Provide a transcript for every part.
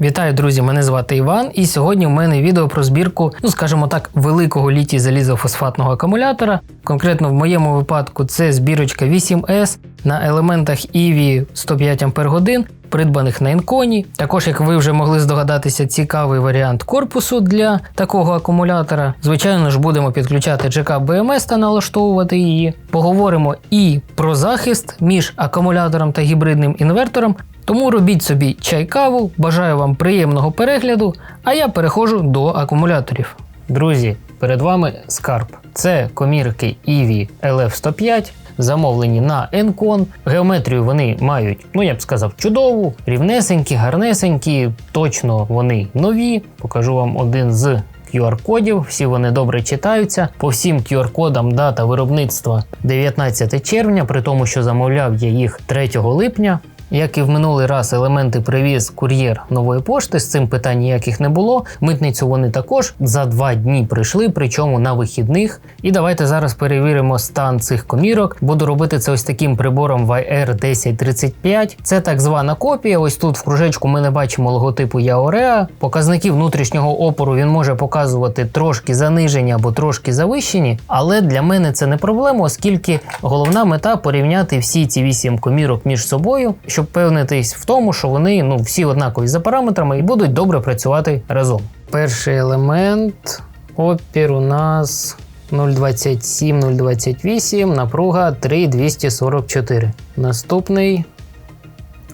Вітаю, друзі! Мене звати Іван, і сьогодні в мене відео про збірку, ну скажімо так, великого літій залізофосфатного акумулятора. Конкретно в моєму випадку це збірочка 8S на елементах EV 105 Ах, придбаних на Інконі. Також, як ви вже могли здогадатися, цікавий варіант корпусу для такого акумулятора. Звичайно ж, будемо підключати GK BMS та налаштовувати її. Поговоримо і про захист між акумулятором та гібридним інвертором. Тому робіть собі чай каву, бажаю вам приємного перегляду, а я переходжу до акумуляторів. Друзі, перед вами скарб. Це комірки EV LF105, замовлені на Encon. Геометрію вони мають, ну я б сказав, чудову, рівнесенькі, гарнесенькі, точно вони нові. Покажу вам один з. QR-кодів, всі вони добре читаються. По всім QR-кодам дата виробництва 19 червня, при тому, що замовляв я їх 3 липня. Як і в минулий раз елементи привіз кур'єр нової пошти, з цим питань ніяких не було. Митницю вони також за два дні прийшли, причому на вихідних. І давайте зараз перевіримо стан цих комірок. Буду робити це ось таким прибором YR 1035. Це так звана копія. Ось тут в кружечку ми не бачимо логотипу Яореа. Показники внутрішнього опору він може показувати трошки занижені або трошки завищені, але для мене це не проблема, оскільки головна мета порівняти всі ці вісім комірок між собою щоб впевнитись в тому, що вони ну всі однакові за параметрами і будуть добре працювати разом. Перший елемент опір у нас 0,27, 0,28, напруга 3,244. Наступний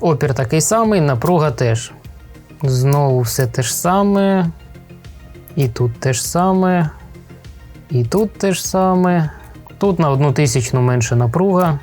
опір такий самий, напруга теж. Знову все те ж саме. І тут те ж саме. І тут те ж саме. Тут на одну тисячну менше напруга.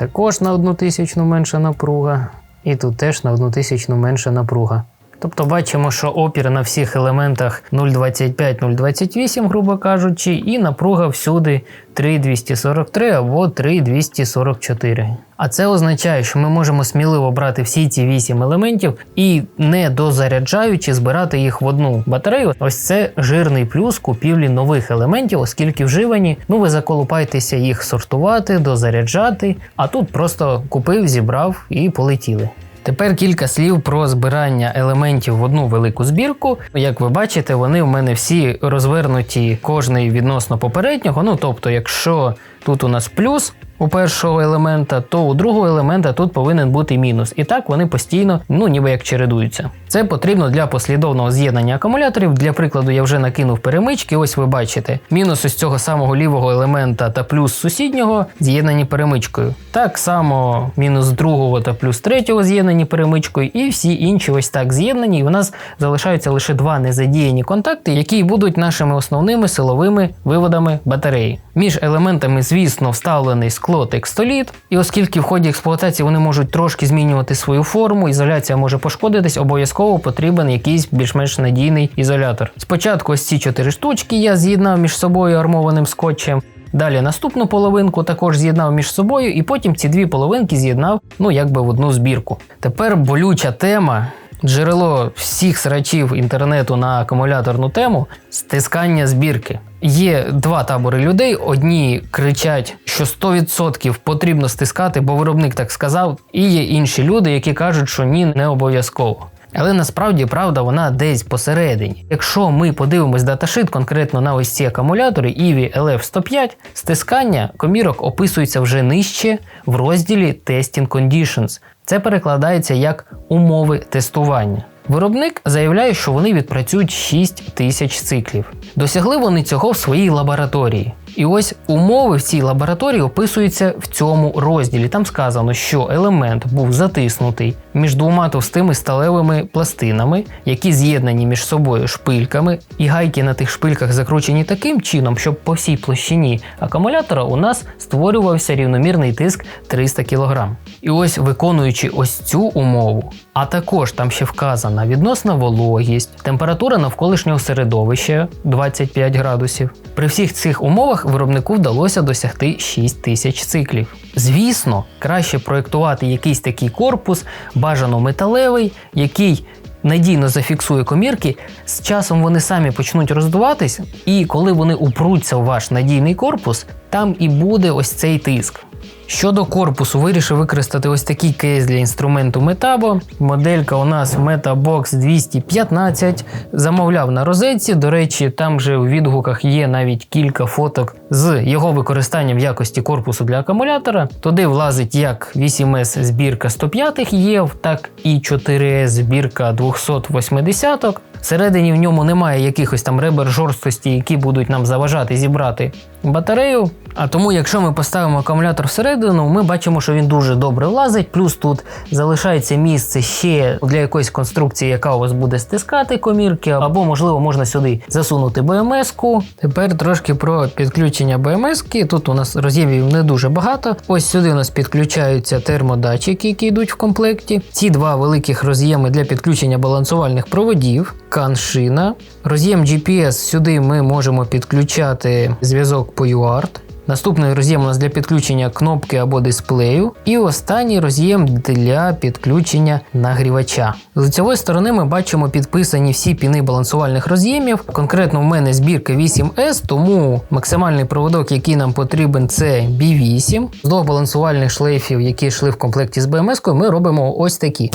Також на одну тисячну менша напруга. І тут теж на одну тисячну менша напруга. Тобто бачимо, що опір на всіх елементах 0,25-0,28, грубо кажучи, і напруга всюди 3,243 або 3,244. А це означає, що ми можемо сміливо брати всі ці 8 елементів і не дозаряджаючи збирати їх в одну батарею. Ось це жирний плюс купівлі нових елементів, оскільки вживані, ну ви заколупаєтеся їх сортувати, дозаряджати, а тут просто купив, зібрав і полетіли. Тепер кілька слів про збирання елементів в одну велику збірку. Як ви бачите, вони в мене всі розвернуті кожний відносно попереднього. Ну тобто, якщо тут у нас плюс, у першого елемента, то у другого елемента тут повинен бути мінус. І так вони постійно, ну ніби як чередуються. Це потрібно для послідовного з'єднання акумуляторів. Для прикладу, я вже накинув перемички. Ось ви бачите, мінус із цього самого лівого елемента та плюс сусіднього з'єднані перемичкою. Так само мінус другого та плюс третього з'єднані перемичкою, і всі інші ось так з'єднані. І у нас залишаються лише два незадіяні контакти, які будуть нашими основними силовими виводами батареї. Між елементами, звісно, вставлений скло текстоліт, і оскільки в ході експлуатації вони можуть трошки змінювати свою форму, ізоляція може пошкодитись, обов'язково потрібен якийсь більш-менш надійний ізолятор. Спочатку ось ці чотири штучки я з'єднав між собою армованим скотчем. Далі наступну половинку також з'єднав між собою, і потім ці дві половинки з'єднав, ну якби в одну збірку. Тепер болюча тема. Джерело всіх срачів інтернету на акумуляторну тему стискання збірки. Є два табори людей. Одні кричать, що 100% потрібно стискати, бо виробник так сказав. І є інші люди, які кажуть, що ні, не обов'язково. Але насправді правда вона десь посередині. Якщо ми подивимось даташит конкретно на ось ці акумулятори EV LF105, стискання комірок описується вже нижче в розділі Testing Conditions. Це перекладається як умови тестування. Виробник заявляє, що вони відпрацюють 6 тисяч циклів. Досягли вони цього в своїй лабораторії. І ось умови в цій лабораторії описуються в цьому розділі. Там сказано, що елемент був затиснутий між двома товстими сталевими пластинами, які з'єднані між собою шпильками, і гайки на тих шпильках закручені таким чином, щоб по всій площині акумулятора у нас створювався рівномірний тиск 300 кг. І ось виконуючи ось цю умову, а також там ще вказана відносна вологість, температура навколишнього середовища 25 градусів. При всіх цих умовах виробнику вдалося досягти 6 тисяч циклів. Звісно, краще проєктувати якийсь такий корпус, бажано металевий, який надійно зафіксує комірки, з часом вони самі почнуть роздуватись, і коли вони упруться в ваш надійний корпус, там і буде ось цей тиск. Щодо корпусу, вирішив використати ось такий кейс для інструменту Metabo. Моделька у нас Metabox 215. Замовляв на розетці. До речі, там же у відгуках є навіть кілька фоток з його використанням в якості корпусу для акумулятора. Туди влазить як 8С збірка 105 єв, так і 4С збірка 280. Всередині в ньому немає якихось там ребер жорсткості, які будуть нам заважати зібрати батарею. А тому, якщо ми поставимо акумулятор всередину, ми бачимо, що він дуже добре влазить. Плюс тут залишається місце ще для якоїсь конструкції, яка у вас буде стискати комірки, або, можливо, можна сюди засунути БМС-ку. Тепер трошки про підключення БМС-ки. Тут у нас роз'ємів не дуже багато. Ось сюди у нас підключаються термодатчики, які йдуть в комплекті. Ці два великих роз'єми для підключення балансувальних проводів, каншина. Роз'єм GPS сюди ми можемо підключати зв'язок по UART. Наступний роз'єм у нас для підключення кнопки або дисплею. І останній роз'єм для підключення нагрівача. З лицевої сторони ми бачимо підписані всі піни балансувальних роз'ємів. Конкретно в мене збірка 8S, тому максимальний проводок, який нам потрібен, це B8. З двох балансувальних шлейфів, які йшли в комплекті з BMS, ми робимо ось такі.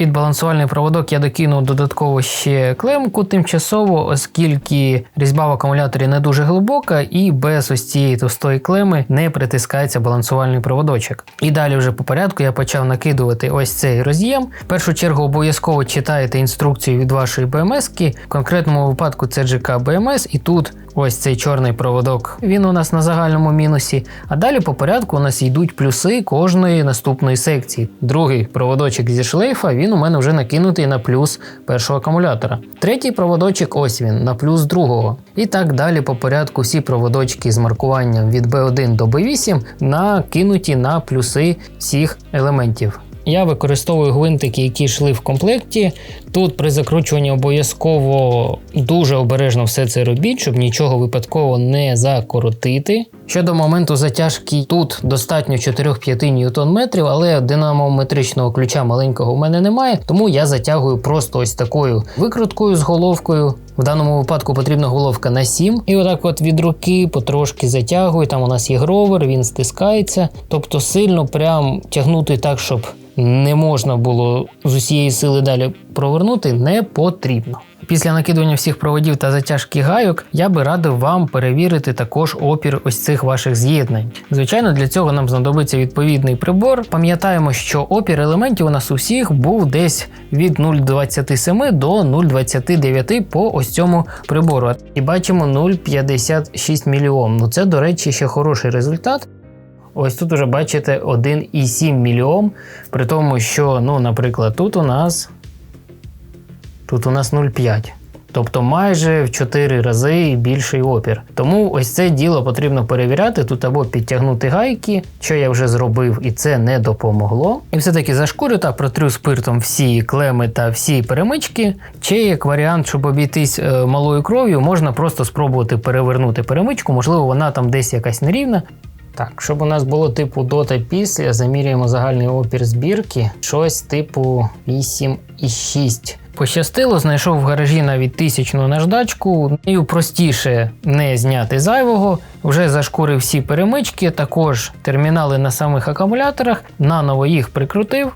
Під балансувальний проводок я докинув додатково ще клемку тимчасово, оскільки різьба в акумуляторі не дуже глибока і без ось цієї товстої клеми не притискається балансувальний проводочок. І далі вже по порядку я почав накидувати ось цей роз'єм. В першу чергу обов'язково читаєте інструкцію від вашої BMS. В конкретному випадку це GK BMS, і тут Ось цей чорний проводок, він у нас на загальному мінусі. А далі по порядку у нас йдуть плюси кожної наступної секції. Другий проводочок зі шлейфа, він у мене вже накинутий на плюс першого акумулятора. Третій проводочок, ось він, на плюс другого. І так далі по порядку всі проводочки з маркуванням від B1 до B8 накинуті на плюси всіх елементів. Я використовую гвинтики, які йшли в комплекті. Тут при закручуванні обов'язково дуже обережно все це робіть, щоб нічого випадково не закоротити. Щодо моменту затяжки, тут достатньо 4-5 ньютон-метрів, але динамометричного ключа маленького у мене немає, тому я затягую просто ось такою викруткою з головкою. В даному випадку потрібна головка на 7. І отак от від руки потрошки затягую. Там у нас є гровер, він стискається. Тобто сильно прям тягнути так, щоб не можна було з усієї сили далі провернути, не потрібно. Після накидування всіх проводів та затяжки гайок я би радив вам перевірити також опір ось цих ваших з'єднань. Звичайно, для цього нам знадобиться відповідний прибор. Пам'ятаємо, що опір елементів у нас усіх був десь від 0,27 до 0,29 по ось цьому прибору. І бачимо 0,56 мільйон. Ну це, до речі, ще хороший результат. Ось тут вже бачите 1,7 мільйом, при тому, що, ну, наприклад, тут у нас тут у нас 0,5. Тобто майже в 4 рази більший опір. Тому ось це діло потрібно перевіряти. Тут або підтягнути гайки, що я вже зробив, і це не допомогло. І все-таки зашкурю та протрю спиртом всі клеми та всі перемички. Чи як варіант, щоб обійтись е, малою кров'ю, можна просто спробувати перевернути перемичку, можливо, вона там десь якась нерівна. Так, щоб у нас було типу до та після, замірюємо загальний опір збірки, щось типу 8,6. Пощастило, знайшов в гаражі навіть тисячну наждачку. Нею простіше не зняти зайвого. Вже зашкурив всі перемички, також термінали на самих акумуляторах, наново їх прикрутив.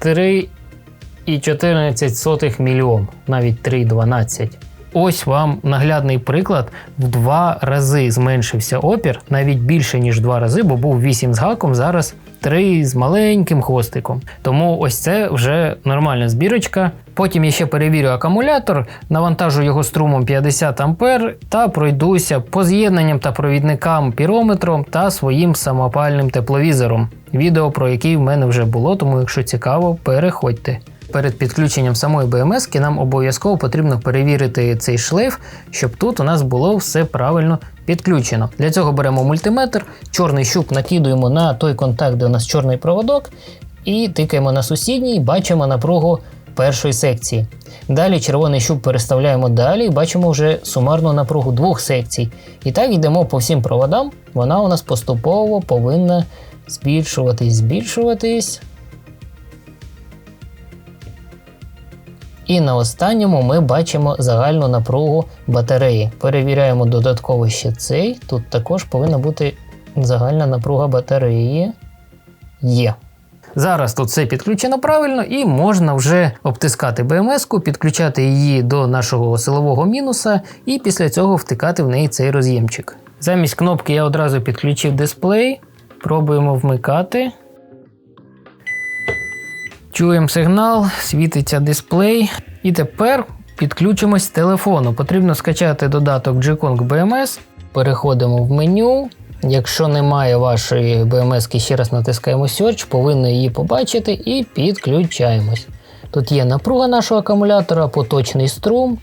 3,14 мільйон, навіть 3,12. Ось вам наглядний приклад. В два рази зменшився опір, навіть більше, ніж два рази, бо був 8 з гаком, зараз 3 з маленьким хвостиком. Тому ось це вже нормальна збірочка. Потім я ще перевірю акумулятор, навантажу його струмом 50 А та пройдуся по з'єднанням та провідникам пірометром та своїм самопальним тепловізором. Відео про який в мене вже було, тому якщо цікаво, переходьте. Перед підключенням самої БМС нам обов'язково потрібно перевірити цей шлейф, щоб тут у нас було все правильно підключено. Для цього беремо мультиметр, чорний щуп накидуємо на той контакт, де у нас чорний проводок, і тикаємо на сусідній, бачимо напругу першої секції. Далі червоний щуп переставляємо далі і бачимо вже сумарну напругу двох секцій. І так йдемо по всім проводам, вона у нас поступово повинна збільшуватись, збільшуватись. І на останньому ми бачимо загальну напругу батареї. Перевіряємо додатково ще цей. Тут також повинна бути загальна напруга батареї є. Зараз тут все підключено правильно і можна вже обтискати БМС-ку, підключати її до нашого силового мінуса і після цього втикати в неї цей роз'ємчик. Замість кнопки я одразу підключив дисплей. Пробуємо вмикати. Чуємо сигнал, світиться дисплей. І тепер підключимось з телефону. Потрібно скачати додаток G-Kong BMS. Переходимо в меню. Якщо немає вашої BMS, ще раз натискаємо Search, повинні її побачити і підключаємось. Тут є напруга нашого акумулятора, поточний струм.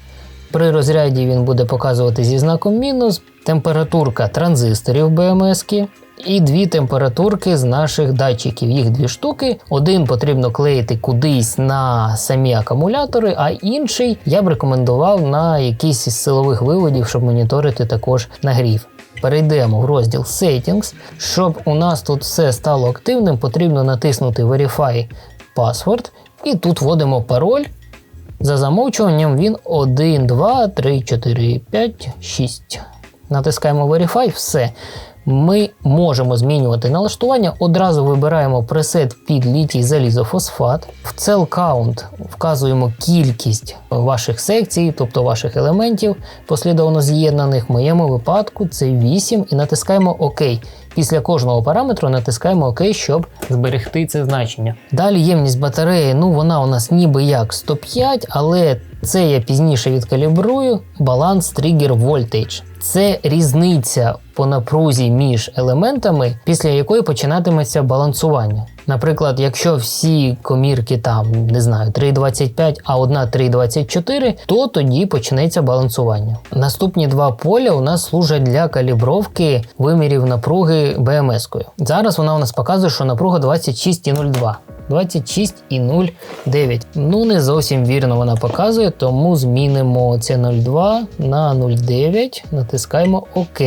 При розряді він буде показувати зі знаком мінус, температурка транзисторів BMS, і дві температурки з наших датчиків. Їх дві штуки. Один потрібно клеїти кудись на самі акумулятори, а інший я б рекомендував на якийсь із силових виводів, щоб моніторити також нагрів. Перейдемо в розділ Settings. Щоб у нас тут все стало активним, потрібно натиснути Verify Password. І тут вводимо пароль. За замовчуванням він 1, 2, 3, 4, 5, 6. Натискаємо Verify, все. Ми можемо змінювати налаштування. Одразу вибираємо пресет під літій залізофосфат. В Cell Count вказуємо кількість ваших секцій, тобто ваших елементів, послідовно з'єднаних. В моєму випадку це 8 і натискаємо ОК. Після кожного параметру натискаємо ОК, щоб зберегти це значення. Далі ємність батареї, ну вона у нас ніби як 105, але це я пізніше відкалібрую. Баланс тригер voltage. Це різниця по напрузі між елементами, після якої починатиметься балансування. Наприклад, якщо всі комірки там не знаю 3,25, а одна 3,24, то тоді почнеться балансування. Наступні два поля у нас служать для калібровки вимірів напруги БМС-кою. Зараз вона у нас показує, що напруга 26,02. 26,09. Ну, не зовсім вірно вона показує, тому змінимо це 0,2 на 0,9, натискаємо ОК.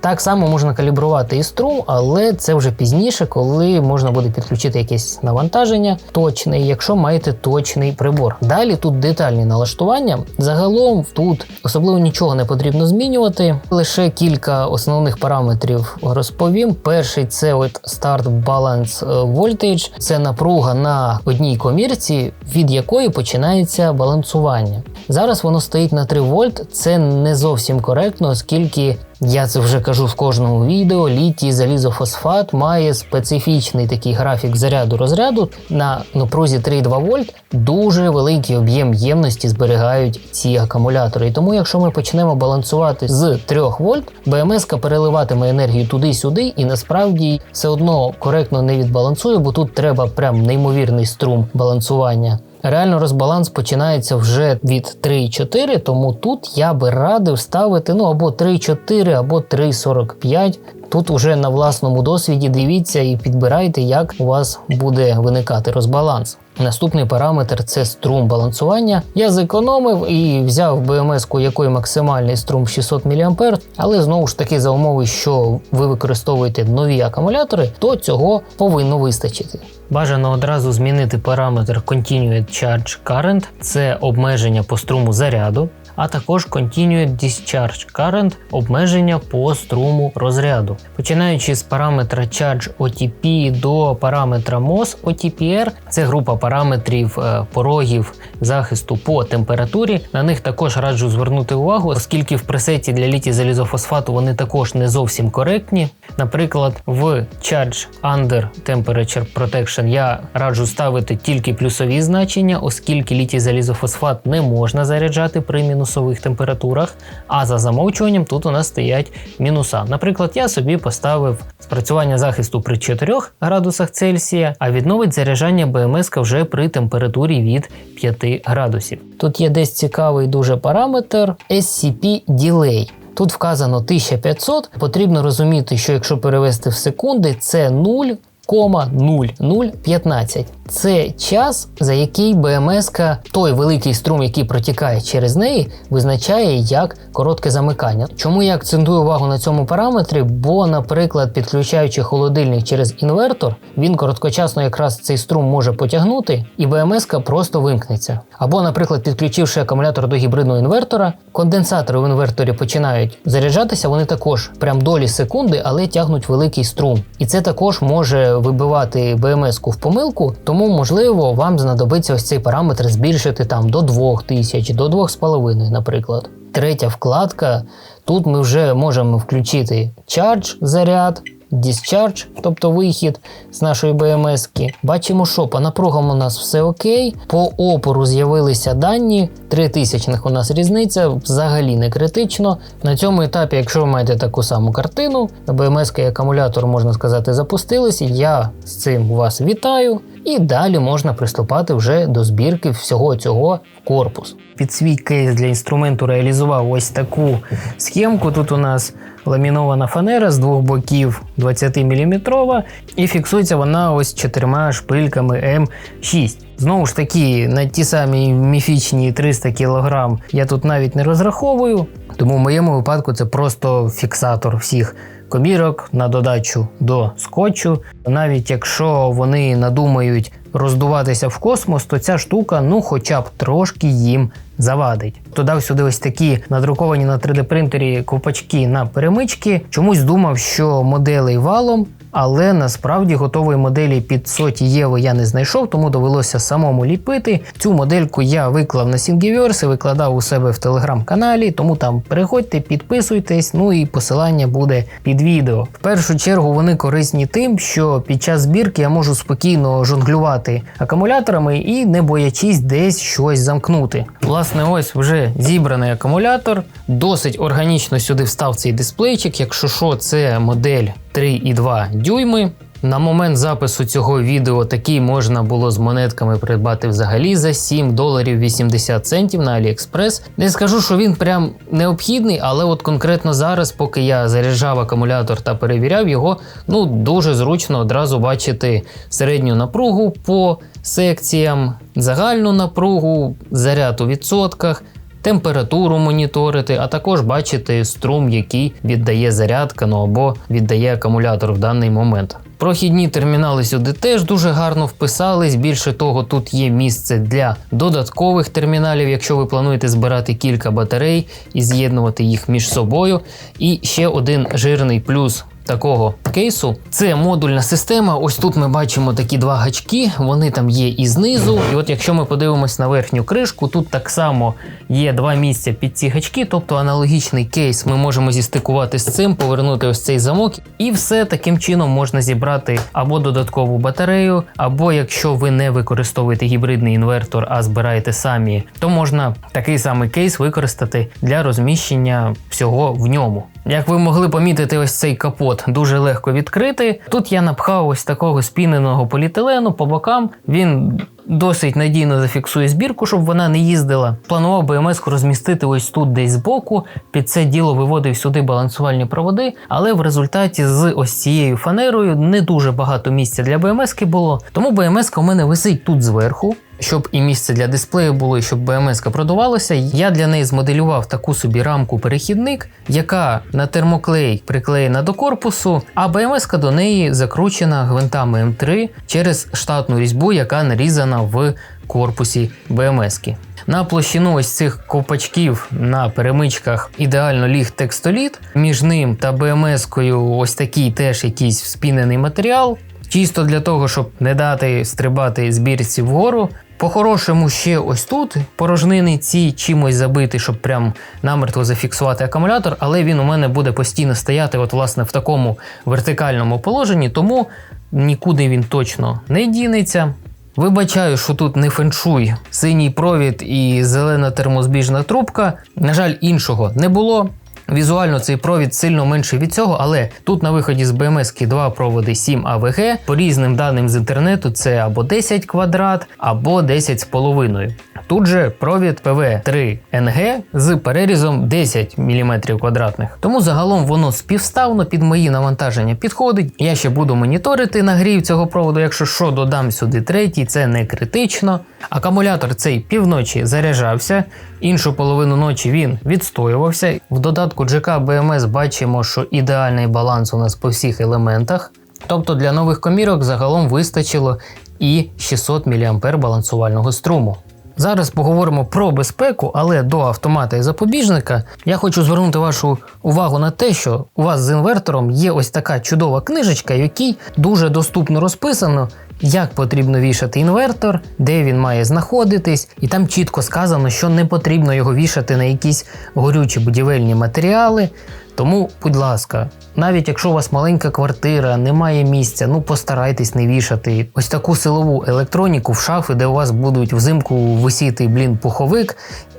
Так само можна калібрувати і струм, але це вже пізніше, коли можна буде підключити якесь навантаження точне, якщо маєте точний прибор. Далі тут детальні налаштування. Загалом тут особливо нічого не потрібно змінювати. Лише кілька основних параметрів розповім. Перший це от Start Balance Voltage, це напруга на одній комірці, від якої починається балансування. Зараз воно стоїть на 3 вольт. Це не зовсім коректно, оскільки я це вже кажу в кожному відео. Літій залізофосфат має специфічний такий графік заряду розряду на напрузі 3,2 вольт. Дуже великий об'єм ємності зберігають ці акумулятори. І тому, якщо ми почнемо балансувати з 3 вольт, БМС переливатиме енергію туди-сюди, і насправді все одно коректно не відбалансує, бо тут треба прям неймовірний струм балансування. Реально розбаланс починається вже від 3,4, тому тут я би радив ставити ну або 3,4, або 3,45. Тут уже на власному досвіді дивіться і підбирайте, як у вас буде виникати розбаланс. Наступний параметр це струм балансування. Я зекономив і взяв БМС, у якої максимальний струм 600 мА, але знову ж таки за умови, що ви використовуєте нові акумулятори, то цього повинно вистачити. Бажано одразу змінити параметр Continued Charge Current, це обмеження по струму заряду а також Continued Discharge Current обмеження по струму розряду. Починаючи з параметра Charge OTP до параметра MOS OTPR, це група параметрів е, порогів захисту по температурі. На них також раджу звернути увагу, оскільки в пресеті для літі залізофосфату вони також не зовсім коректні. Наприклад, в Charge Under Temperature Protection я раджу ставити тільки плюсові значення, оскільки літій залізофосфат не можна заряджати при мінус мінусових температурах, а за замовчуванням тут у нас стоять мінуса. Наприклад, я собі поставив спрацювання захисту при 4 градусах Цельсія, а відновить заряджання БМС вже при температурі від 5 градусів. Тут є десь цікавий дуже параметр SCP Delay. Тут вказано 1500. Потрібно розуміти, що якщо перевести в секунди, це 0 0,0015. Це час, за який БМС, той великий струм, який протікає через неї, визначає як коротке замикання. Чому я акцентую увагу на цьому параметрі? Бо, наприклад, підключаючи холодильник через інвертор, він короткочасно якраз цей струм може потягнути, і БМС просто вимкнеться. Або, наприклад, підключивши акумулятор до гібридного інвертора, конденсатори в інверторі починають заряджатися, вони також прям долі секунди, але тягнуть великий струм. І це також може вибивати БМС-ку в помилку, тому можливо вам знадобиться ось цей параметр збільшити там до 2000, до 2,5, наприклад. Третя вкладка. Тут ми вже можемо включити Charge заряд, Discharge, тобто вихід з нашої БМС. Бачимо, що по напругам у нас все окей. По опору з'явилися дані. 3000 у нас різниця, взагалі не критично. На цьому етапі, якщо ви маєте таку саму картину, БМС і акумулятор, можна сказати, запустилися. Я з цим вас вітаю. І далі можна приступати вже до збірки всього цього в корпус. Під свій кейс для інструменту реалізував ось таку схемку. Тут у нас ламінована фанера з двох боків 20-мм, і фіксується вона ось чотирма шпильками М6. Знову ж таки, на ті самі міфічні 300 кг я тут навіть не розраховую, тому в моєму випадку це просто фіксатор всіх комірок на додачу до скотчу. Навіть якщо вони надумають роздуватися в космос, то ця штука ну хоча б трошки їм завадить. Додав сюди ось такі надруковані на 3D принтері ковпачки на перемички. Чомусь думав, що моделей валом але насправді готової моделі під соті євро я не знайшов, тому довелося самому ліпити. Цю модельку я виклав на Thingiverse, викладав у себе в телеграм-каналі, тому там переходьте, підписуйтесь, ну і посилання буде під відео. В першу чергу вони корисні тим, що під час збірки я можу спокійно жонглювати акумуляторами і не боячись десь щось замкнути. Власне, ось вже зібраний акумулятор, досить органічно сюди встав цей дисплейчик. Якщо що, це модель 3,2 дюйми. На момент запису цього відео такий можна було з монетками придбати взагалі за 7 доларів 80 центів на AliExpress. Не скажу, що він прям необхідний, але от конкретно зараз, поки я заряджав акумулятор та перевіряв його, ну дуже зручно одразу бачити середню напругу по секціям, загальну напругу, заряд у відсотках температуру моніторити, а також бачити струм, який віддає зарядка ну або віддає акумулятор в даний момент. Прохідні термінали сюди теж дуже гарно вписались. Більше того, тут є місце для додаткових терміналів, якщо ви плануєте збирати кілька батарей і з'єднувати їх між собою. І ще один жирний плюс такого кейсу. Це модульна система. Ось тут ми бачимо такі два гачки, вони там є і знизу. І от якщо ми подивимось на верхню кришку, тут так само є два місця під ці гачки, тобто аналогічний кейс ми можемо зістикувати з цим, повернути ось цей замок, і все таким чином можна зібрати або додаткову батарею, або якщо ви не використовуєте гібридний інвертор, а збираєте самі, то можна такий самий кейс використати для розміщення всього в ньому. Як ви могли помітити, ось цей капот дуже легко відкрити. Тут я напхав ось такого спіненого поліетилену по бокам. Він досить надійно зафіксує збірку, щоб вона не їздила. Планував БМС розмістити ось тут десь збоку. Під це діло виводив сюди балансувальні проводи, але в результаті з ось цією фанерою не дуже багато місця для БМС було. Тому БМС у мене висить тут зверху. Щоб і місце для дисплею було, і щоб БМС продувалася, я для неї змоделював таку собі рамку-перехідник, яка на термоклей приклеєна до корпусу, а БМС до неї закручена гвинтами М3 через штатну різьбу, яка нарізана в корпусі БМС. На площину ось цих ковпачків на перемичках ідеально ліг текстоліт. Між ним та БМС-кою ось такий теж якийсь спінений матеріал. Чисто для того, щоб не дати стрибати збірці вгору, по-хорошому, ще ось тут порожнини ці чимось забити, щоб прям намертво зафіксувати акумулятор, але він у мене буде постійно стояти от власне в такому вертикальному положенні, тому нікуди він точно не дінеться. Вибачаю, що тут не феншуй, синій провід і зелена термозбіжна трубка. На жаль, іншого не було. Візуально цей провід сильно менший від цього, але тут на виході з BMS два проводи 7 АВГ. По різним даним з інтернету це або 10 квадрат, або 10 з половиною. Тут же провід ПВ3 НГ з перерізом 10 мм квадратних. Тому загалом воно співставно під мої навантаження підходить. Я ще буду моніторити нагрів цього проводу. Якщо що, додам сюди третій, це не критично. Акумулятор цей півночі заряджався, іншу половину ночі він відстоювався. В додатку GK BMS бачимо, що ідеальний баланс у нас по всіх елементах. Тобто для нових комірок загалом вистачило і 600 мА балансувального струму. Зараз поговоримо про безпеку, але до автомата і запобіжника я хочу звернути вашу увагу на те, що у вас з інвертором є ось така чудова книжечка, якій дуже доступно розписано, як потрібно вішати інвертор, де він має знаходитись, і там чітко сказано, що не потрібно його вішати на якісь горючі будівельні матеріали. Тому, будь ласка, навіть якщо у вас маленька квартира, немає місця, ну постарайтесь не вішати ось таку силову електроніку в шафи, де у вас будуть взимку висіти блін пуховик,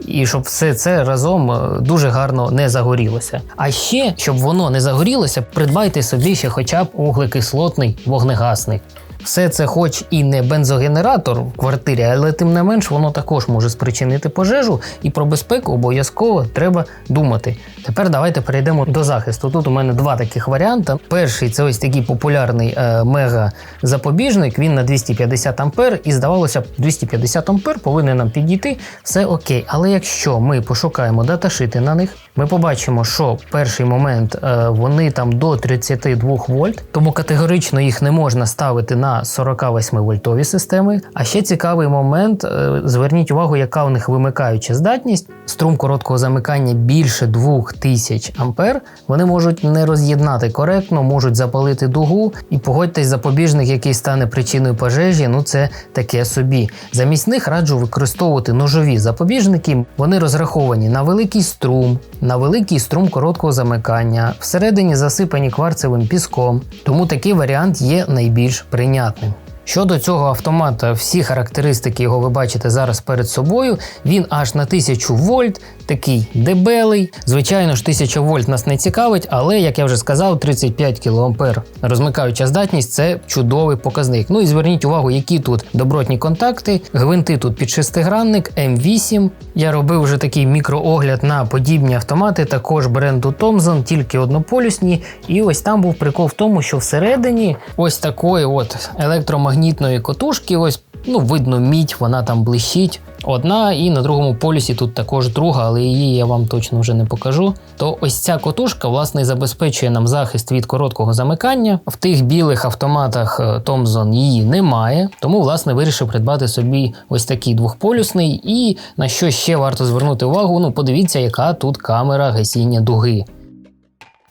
і щоб все це разом е, дуже гарно не загорілося. А ще, щоб воно не загорілося, придбайте собі ще хоча б углекислотний вогнегасник. Все це, хоч і не бензогенератор в квартирі, але тим не менш воно також може спричинити пожежу, і про безпеку обов'язково треба думати. Тепер давайте перейдемо до захисту. Тут у мене два таких варіанти. Перший це ось такий популярний е, мега запобіжник. Він на 250 ампер, і здавалося б, 250 ампер повинен нам підійти. Все окей. Але якщо ми пошукаємо даташити на них, ми побачимо, що перший момент е, вони там до 32 вольт, тому категорично їх не можна ставити на 48 вольтові системи. А ще цікавий момент: е, зверніть увагу, яка у них вимикаюча здатність. Струм короткого замикання більше 2000 ампер. Вони можуть не роз'єднати коректно, можуть запалити дугу. І погодьтесь, запобіжник, який стане причиною пожежі, ну це таке собі. Замість них раджу використовувати ножові запобіжники. Вони розраховані на великий струм, на великий струм короткого замикання, всередині засипані кварцевим піском. Тому такий варіант є найбільш прийнятним. Щодо цього автомата, всі характеристики його ви бачите зараз перед собою. Він аж на 1000 вольт, такий дебелий. Звичайно ж, 1000 вольт нас не цікавить, але як я вже сказав, 35 кА розмикаюча здатність це чудовий показник. Ну і зверніть увагу, які тут добротні контакти. Гвинти тут під шестигранник М8. Я робив вже такий мікроогляд на подібні автомати, також бренду Thomson, тільки однополюсні. І ось там був прикол в тому, що всередині ось такої от електромагнітної котушки, ось ну видно мідь, вона там блищить. Одна, і на другому полюсі тут також друга, але її я вам точно вже не покажу. То ось ця котушка власне забезпечує нам захист від короткого замикання. В тих білих автоматах Thomson її немає, тому власне вирішив придбати собі ось такий двохполюсний. І на що ще варто звернути увагу? Ну, подивіться, яка тут камера гасіння дуги.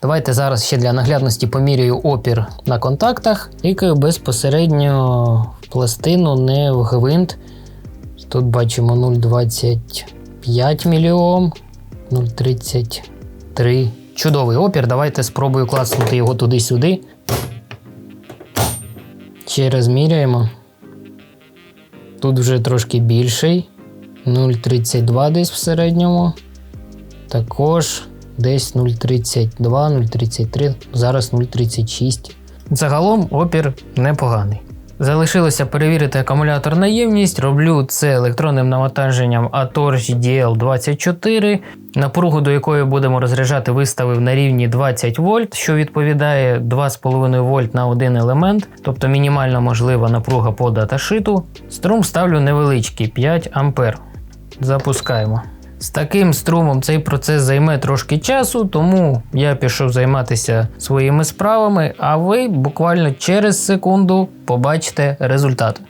Давайте зараз ще для наглядності поміряю опір на контактах, тикаю безпосередньо в пластину, не в гвинт. Тут бачимо 0,25 мільйом, 0,33. Чудовий опір. Давайте спробую класнути його туди-сюди. Ще раз міряємо. Тут вже трошки більший. 0,32 десь в середньому. Також десь 0,32, 0,33, зараз 0,36. Загалом опір непоганий. Залишилося перевірити акумулятор на ємність. Роблю це електронним навантаженням Ator GDL24. Напругу, до якої будемо розряджати, виставив на рівні 20 вольт, що відповідає 2,5 вольт на один елемент, тобто мінімальна можлива напруга по даташиту. Струм ставлю невеличкий 5 ампер. Запускаємо. З таким струмом цей процес займе трошки часу, тому я пішов займатися своїми справами, а ви буквально через секунду побачите результат.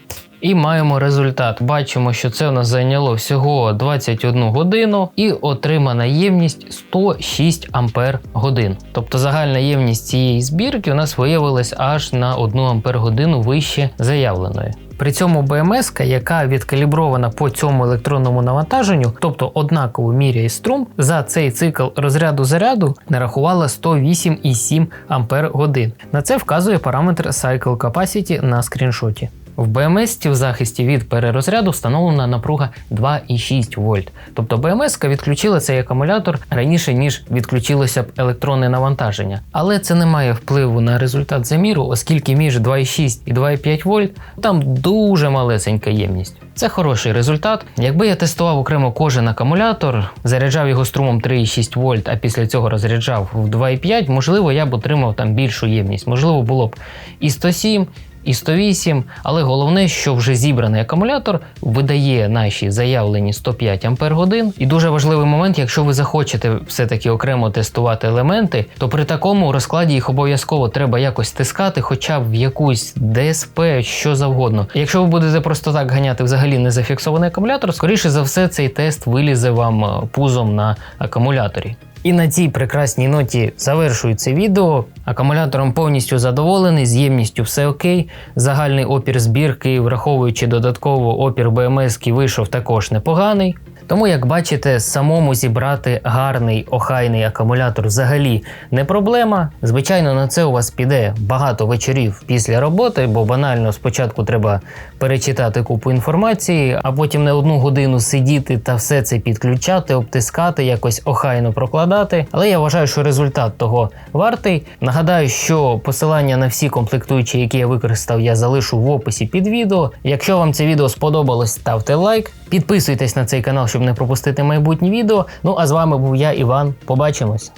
І маємо результат. Бачимо, що це у нас зайняло всього 21 годину і отримана ємність 106 ампер годин. Тобто загальна ємність цієї збірки у нас виявилась аж на 1 ампер годину вище заявленої. При цьому БМС, яка відкалібрована по цьому електронному навантаженню, тобто однаково міряє струм, за цей цикл розряду заряду нарахувала 108,7 Ампер годин. На це вказує параметр Cycle Capacity на скріншоті. В БМС в захисті від перерозряду встановлена напруга 2,6 вольт. Тобто БМС відключила цей акумулятор раніше, ніж відключилося б електронне навантаження. Але це не має впливу на результат заміру, оскільки між 2,6 і 2,5 вольт там дуже малесенька ємність. Це хороший результат. Якби я тестував окремо кожен акумулятор, заряджав його струмом 3,6 вольт, а після цього розряджав в 2,5, можливо, я б отримав там більшу ємність. Можливо, було б і 107, і 108, але головне, що вже зібраний акумулятор видає наші заявлені 105 Ампер годин. І дуже важливий момент, якщо ви захочете все-таки окремо тестувати елементи, то при такому розкладі їх обов'язково треба якось стискати, хоча б в якусь ДСП, що завгодно. Якщо ви будете просто так ганяти взагалі не зафіксований акумулятор, скоріше за все, цей тест вилізе вам е, пузом на акумуляторі. І на цій прекрасній ноті завершую це відео. Акумулятором повністю задоволений, з ємністю все окей. Загальний опір збірки, враховуючи додатково опір БМС, вийшов також непоганий. Тому, як бачите, самому зібрати гарний охайний акумулятор взагалі не проблема. Звичайно, на це у вас піде багато вечорів після роботи, бо банально спочатку треба перечитати купу інформації, а потім не одну годину сидіти та все це підключати, обтискати, якось охайно прокладати. Але я вважаю, що результат того вартий. Нагадаю, що посилання на всі комплектуючі, які я використав, я залишу в описі під відео. Якщо вам це відео сподобалось, ставте лайк, підписуйтесь на цей канал, щоб не пропустити майбутні відео. Ну а з вами був я, Іван. Побачимось.